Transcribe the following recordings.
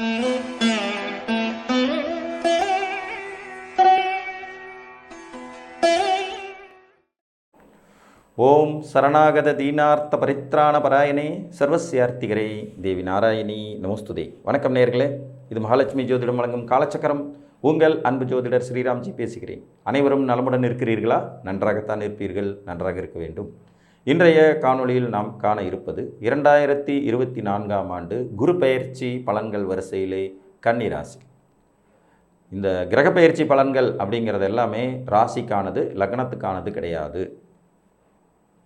ஓம் சரணாகத தீனார்த்த பரித்ராண பராயணே சர்வசியார்த்திகரே தேவி நாராயணி நமஸ்துதே. வணக்கம் நேர்களே இது மகாலட்சுமி ஜோதிடம் வழங்கும் காலச்சக்கரம். உங்கள் அன்பு ஜோதிடர் ஸ்ரீராம்ஜி பேசுகிறேன். அனைவரும் நலமுடன் இருக்கிறீர்களா? நன்றாகத்தான் இருப்பீர்கள் நன்றாக இருக்க வேண்டும். இன்றைய காணொளியில் நாம் காண இருப்பது இரண்டாயிரத்தி இருபத்தி நான்காம் ஆண்டு குரு பயிற்சி பலன்கள் வரிசையிலே கன்னிராசி. இந்த கிரக பயிற்சி பலன்கள் அப்படிங்கிறது எல்லாமே ராசிக்கானது லக்னத்துக்கானது கிடையாது.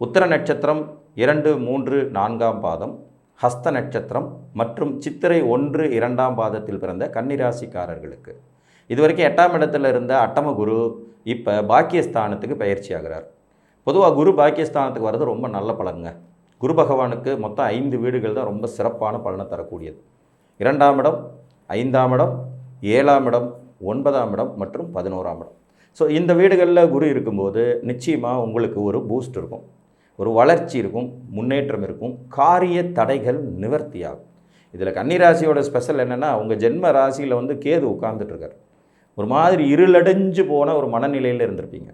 உத்தர நட்சத்திரம் இரண்டு மூன்று நான்காம் பாதம் ஹஸ்த நட்சத்திரம் மற்றும் சித்திரை ஒன்று இரண்டாம் பாதத்தில் பிறந்த கன்னிராசிக்காரர்களுக்கு. இதுவரைக்கும் எட்டாம் இடத்துல இருந்த அட்டம குரு இப்போ பாக்கியஸ்தானத்துக்கு பயிற்சி ஆகிறார். பொதுவாக குரு பாக்கியஸ்தானத்துக்கு வர்றது ரொம்ப நல்ல பலனுங்க. குரு பகவானுக்கு மொத்தம் ஐந்து வீடுகள் தான் ரொம்ப சிறப்பான பலனை தரக்கூடியது. இரண்டாம் இடம் ஐந்தாம் இடம் ஏழாம் இடம் ஒன்பதாம் இடம் மற்றும் பதினோராம் இடம். ஸோ இந்த வீடுகளில் குரு இருக்கும்போது நிச்சயமாக உங்களுக்கு ஒரு பூஸ்ட் இருக்கும். ஒரு வளர்ச்சி இருக்கும் முன்னேற்றம் இருக்கும் காரிய தடைகள் நிவர்த்தியாகும். இதில் கன்னிராசியோட ஸ்பெஷல் என்னென்னா உங்கள் ஜென்ம ராசியில் வந்து கேது உட்கார்ந்துட்டுருக்கார். ஒரு மாதிரி இருளடைஞ்சு போன ஒரு மனநிலையில் இருந்திருப்பீங்க.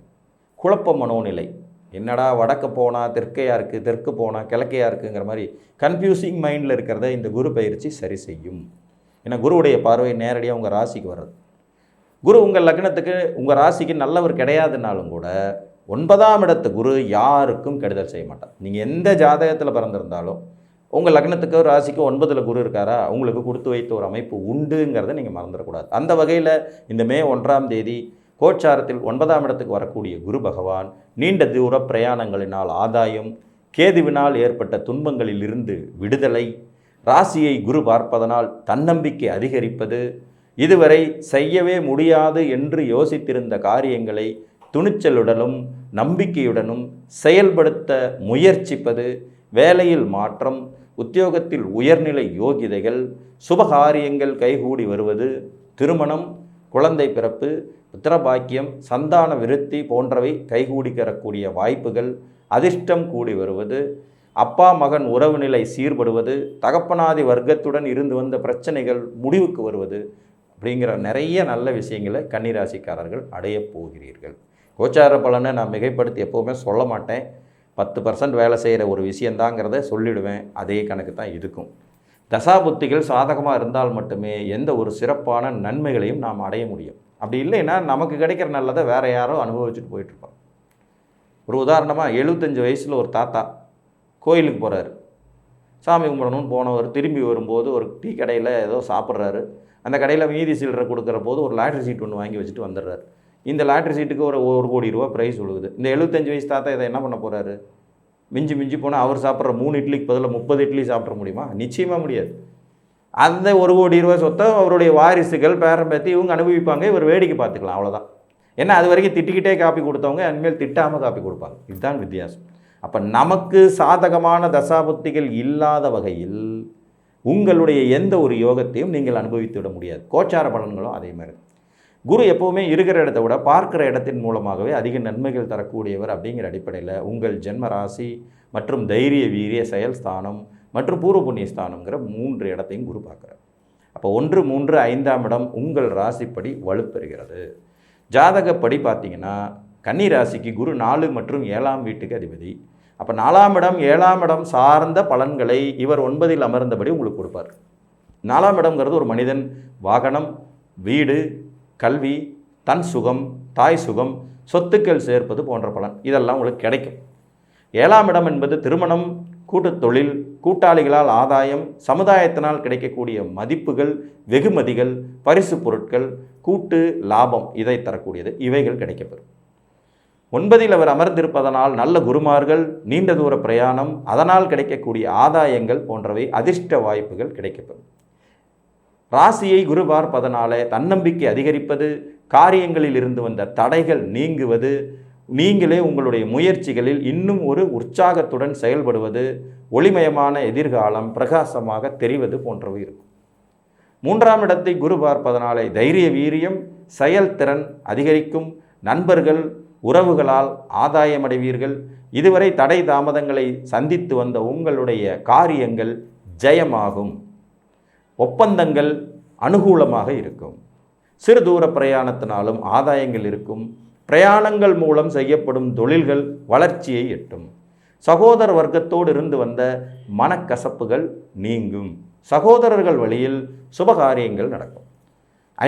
குழப்ப மனோநிலை என்னடா வடக்க போனால் தெற்கையாக இருக்குது தெற்கு போனால் கிழக்கையாக இருக்குங்கிற மாதிரி கன்ஃபியூசிங் மைண்டில் இருக்கிறத இந்த குரு பயிற்சி சரி செய்யும். ஏன்னா குருவுடைய பார்வை நேரடியாக உங்கள் ராசிக்கு வர்றது. குரு உங்கள் லக்னத்துக்கு உங்கள் ராசிக்கு நல்லவர் கிடையாதுனாலும் கூட ஒன்பதாம் இடத்து குரு யாருக்கும் கெடுதல் செய்ய மாட்டார். நீங்கள் எந்த ஜாதகத்தில் பிறந்திருந்தாலும் உங்கள் லக்னத்துக்கு ராசிக்கு ஒன்பதில் குரு இருக்காரா உங்களுக்கு கொடுத்து வைத்த ஒரு அமைப்பு உண்டுங்கிறத நீங்கள் மறந்துடக்கூடாது. அந்த வகையில் இந்த மே ஒன்றாம் தேதி கோச்சாரத்தில் ஒன்பதாம் இடத்துக்கு வரக்கூடிய குரு பகவான் நீண்ட தூர பிரயாணங்களினால் ஆதாயம் கேதுவினால் ஏற்பட்ட துன்பங்களிலிருந்து விடுதலை ராசியை குரு பார்ப்பதனால் தன்னம்பிக்கை அதிகரிப்பது இதுவரை செய்யவே முடியாது என்று யோசித்திருந்த காரியங்களை துணிச்சலுடனும் நம்பிக்கையுடனும் செயல்படுத்த முயற்சிப்பது வேலையில் மாற்றம் உத்தியோகத்தில் உயர்நிலை யோகிதைகள் சுபகாரியங்கள் கைகூடி வருவது திருமணம் குழந்தை பிறப்பு புத்திரபாக்கியம் சந்தான விருத்தி போன்றவை கைகூடிக்கரக்கூடிய வாய்ப்புகள் அதிர்ஷ்டம் கூடி வருவது அப்பா மகன் உறவு நிலை சீர்படுவது தகப்பனாதி வர்க்கத்துடன் இருந்து வந்த பிரச்சனைகள் முடிவுக்கு வருவது அப்படிங்கிற நிறைய நல்ல விஷயங்களை கன்னிராசிக்காரர்கள் அடையப் போகிறீர்கள். கோச்சார பலனை நான் மிகைப்படுத்தி எப்போவுமே சொல்ல மாட்டேன். பத்து பர்சன்ட் வேலை செய்கிற ஒரு விஷயந்தாங்கிறத சொல்லிடுவேன். அதே கணக்கு தான் இருக்கும். தசாபுத்திகள் சாதகமாக இருந்தால் மட்டுமே எந்த ஒரு சிறப்பான நன்மைகளையும் நாம் அடைய முடியும். அப்படி இல்லைன்னா நமக்கு கிடைக்கிற நல்லதை வேறு யாரோ அனுபவிச்சுட்டு போயிட்டுருப்போம் ஒரு உதாரணமாக எழுபத்தஞ்சு வயசில் ஒரு தாத்தா கோயிலுக்கு போகிறாரு சாமி கும்பிடணும்னு போனவர் திரும்பி வரும்போது ஒரு டீ கடையில் ஏதோ சாப்பிட்றாரு. அந்த கடையில் மீதி சில்லறை கொடுக்குற போது ஒரு லாட்ரி சீட் ஒன்று வாங்கி வச்சுட்டு வந்துடுறாரு. இந்த லாட்ரி சீட்டுக்கு ஒரு ஒரு கோடி ரூபா ப்ரைஸ் விழுகுது. இந்த எழுபத்தஞ்சு வயசு தாத்தா இதை என்ன பண்ண போகிறாரு மிஞ்சி மிஞ்சி போனால் அவர் சாப்பிட்ற மூணு இட்லிக்கு பதில் முப்பது இட்லி சாப்பிட முடியுமா? நிச்சயமாக முடியாது. அந்த ஒரு கோடி ரூபாய் சொத்தை அவருடைய வாரிசுகள் பேரம்பத்தி இவங்க அனுபவிப்பாங்க இவர் வேடிக்கை பார்த்துக்கலாம் அவ்வளோதான் ஏன்னா அது வரைக்கும் திட்டிக்கிட்டே காப்பி கொடுத்தவங்க இனிமேல் திட்டாமல் காப்பி கொடுப்பாங்க. இதுதான் வித்தியாசம். அப்போ நமக்கு சாதகமான தசாபுத்திகள் இல்லாத வகையில் உங்களுடைய எந்த ஒரு யோகத்தையும் நீங்கள் அனுபவித்து விட முடியாது. கோச்சார பலன்களும் அதே மாதிரி. குரு எப்போவுமே இருக்கிற இடத்த விட பார்க்குற இடத்தின் மூலமாகவே அதிக நன்மைகள் தரக்கூடியவர் அப்படிங்கிற அடிப்படையில் உங்கள் ஜென்ம ராசி மற்றும் தைரிய வீரிய செயல் ஸ்தானம் மற்றும் பூர்வ புண்ணிய ஸ்தானங்கிற மூன்று இடத்தையும் குரு பார்க்குறார். அப்போ ஒன்று மூன்று ஐந்தாம் இடம் உங்கள் ராசிப்படி வலுப்பெறுகிறது. ஜாதகப்படி பார்த்தீங்கன்னா கன்னி ராசிக்கு குரு நாலு மற்றும் ஏழாம் வீட்டுக்கு அதிபதி. அப்போ நாலாம் இடம் ஏழாம் இடம் சார்ந்த பலன்களை இவர் ஒன்பதில் அமர்ந்தபடி உங்களுக்கு கொடுப்பார். நாலாம் இடம்ங்கிறது ஒரு மனிதன் வாகனம் வீடு கல்வி தன் சுகம் தாய் சுகம் சொத்துக்கள் சேர்ப்பது போன்ற பலன் இதெல்லாம் உங்களுக்கு கிடைக்கும். ஏழாம் இடம் என்பது திருமணம் கூட்டுத் தொழில் கூட்டாளிகளால் ஆதாயம் சமுதாயத்தினால் கிடைக்கக்கூடிய மதிப்புகள் வெகுமதிகள் பரிசு பொருட்கள் கூட்டு லாபம் இதை தரக்கூடியது. இவைகள் கிடைக்கப்பெறும். ஒன்பதில் அவர் அமர்ந்திருப்பதனால் நல்ல குருமார்கள் நீண்ட தூர பிரயாணம் அதனால் கிடைக்கக்கூடிய ஆதாயங்கள் போன்றவை அதிர்ஷ்ட வாய்ப்புகள் கிடைக்கப்பெறும். ராசியை குரு பார்ப்பதனாலே தன்னம்பிக்கை அதிகரிப்பது காரியங்களில் இருந்து வந்த தடைகள் நீங்குவது நீங்களே உங்களுடைய முயற்சிகளில் இன்னும் ஒரு உற்சாகத்துடன் செயல்படுவது ஒளிமயமான எதிர்காலம் பிரகாசமாக தெரிவது போன்றவை இருக்கும். மூன்றாம் இடத்தை குரு பார்ப்பதனாலே தைரிய வீரியம் செயல்திறன் அதிகரிக்கும் நண்பர்கள் உறவுகளால் ஆதாயமடைவீர்கள். இதுவரை தடை தாமதங்களை சந்தித்து வந்த உங்களுடைய காரியங்கள் ஜெயமாகும். ஒப்பந்தங்கள் அனுகூலமாக இருக்கும். சிறு தூர பிரயாணத்தினாலும் ஆதாயங்கள் இருக்கும். பிரயாணங்கள் மூலம் செய்யப்படும் தொழில்கள் வளர்ச்சியை எட்டும். சகோதர வர்க்கத்தோடு இருந்து வந்த மனக்கசப்புகள் நீங்கும். சகோதரர்கள் வழியில் சுபகாரியங்கள் நடக்கும்.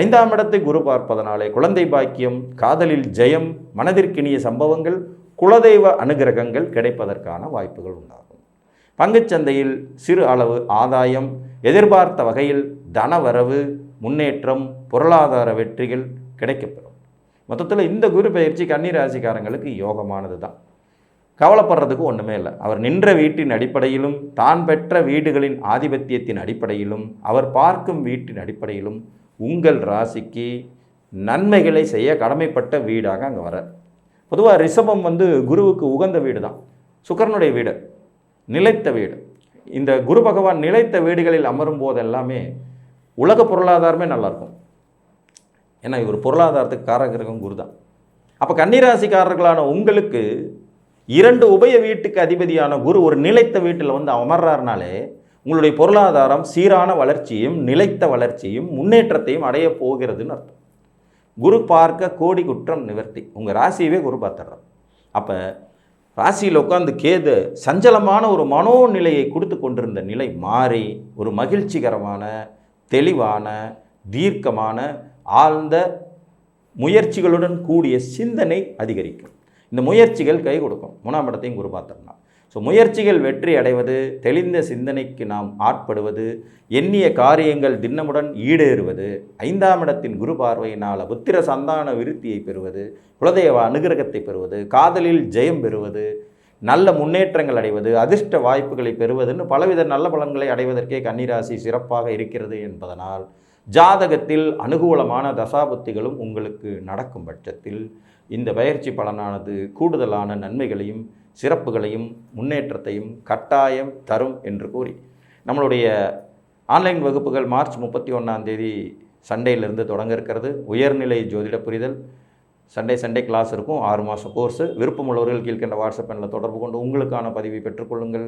ஐந்தாம் இடத்தை குரு பார்ப்பதனாலே குழந்தை பாக்கியம் காதலில் ஜெயம் மனதிற்கினிய சம்பவங்கள் குலதெய்வ அனுகிரகங்கள் கிடைப்பதற்கான வாய்ப்புகள் உண்டாகும். பங்குச்சந்தையில் சிறு அளவு ஆதாயம் எதிர்பார்த்த வகையில் தனவரவு முன்னேற்றம் பொருளாதார வெற்றிகள் கிடைக்கப்பெறும். மொத்தத்தில் இந்த குரு பயிற்சி கன்னிராசிக்காரங்களுக்கு யோகமானது தான் கவலைப்படுறதுக்கு ஒன்றுமே இல்லை. அவர் நின்ற வீட்டின் அடிப்படையிலும் தான் பெற்ற வீடுகளின் ஆதிபத்தியத்தின் அடிப்படையிலும் அவர் பார்க்கும் வீட்டின் அடிப்படையிலும் உங்கள் ராசிக்கு நன்மைகளை செய்ய கடமைப்பட்ட வீடாக அங்கே வர பொதுவாக ரிஷபம் வந்து குருவுக்கு உகந்த வீடு தான் சுக்கரனுடைய வீடு நிலைத்த வீடு. இந்த குரு பகவான் நிலைத்த வீடுகளில் அமரும் போது எல்லாமே உலக பொருளாதாரமே நல்லாயிருக்கும் ஏன்னா இவர் பொருளாதாரத்துக்கு காரகிரகம் குரு தான். அப்போ கன்னிராசிக்காரர்களான உங்களுக்கு இரண்டு உபய வீட்டுக்கு அதிபதியான குரு ஒரு நிலைத்த வீட்டில் வந்து அமர்றாருனாலே உங்களுடைய பொருளாதாரம் சீரான வளர்ச்சியும் நிலைத்த வளர்ச்சியும் முன்னேற்றத்தையும் அடைய போகிறதுன்னு அர்த்தம். குரு பார்க்க கோடி குற்றம் நிவர்த்தி. உங்கள் ராசியவே குரு பார்த்துட்றார். அப்போ ராசியில் உட்காந்து கேது சஞ்சலமான ஒரு மனோநிலையை கொடுத்து கொண்டிருந்த நிலை மாறி ஒரு மகிழ்ச்சிகரமான தெளிவான தீர்க்கமான ஆழ்ந்த முயற்சிகளுடன் கூடிய சிந்தனை அதிகரிக்கும். இந்த முயற்சிகள் கை கொடுக்கும். மூணாம் இடத்தையும் குரு பார்த்துடலாம் ஸோ முயற்சிகள் வெற்றி அடைவது தெளிந்த சிந்தனைக்கு நாம் ஆட்படுவது எண்ணிய காரியங்கள் திண்ணமுடன் ஈடேறுவது ஐந்தாம் இடத்தின் குரு பார்வையினால் புத்திர சந்தான விருத்தியை பெறுவது குலதெய்வ அனுகிரகத்தை பெறுவது காதலில் ஜெயம் பெறுவது நல்ல முன்னேற்றங்கள் அடைவது அதிர்ஷ்ட வாய்ப்புகளை பெறுவதுன்னு பலவித நல்ல பலன்களை அடைவதற்கே கன்னிராசி சிறப்பாக இருக்கிறது என்பதனால் ஜாதகத்தில் அனுகூலமான தசாபுத்திகளும் உங்களுக்கு நடக்கும் பட்சத்தில் இந்த பயிற்சி பலனானது கூடுதலான நன்மைகளையும் சிறப்புகளையும் முன்னேற்றத்தையும் கட்டாயம் தரும் என்று கூறி. நம்மளுடைய ஆன்லைன் வகுப்புகள் மார்ச் முப்பத்தி ஒன்றாம் தேதி சண்டேலேருந்து தொடங்க இருக்கிறது. உயர்நிலை ஜோதிட புரிதல். சண்டே சண்டே கிளாஸ் இருக்கும். ஆறு மாதம் கோர்ஸு விருப்பமுள்ளவர்கள் கீழ்கண்ட வாட்ஸ்அப் எண்ணில் தொடர்பு கொண்டு உங்களுக்கான பதிவை பெற்றுக்கொள்ளுங்கள்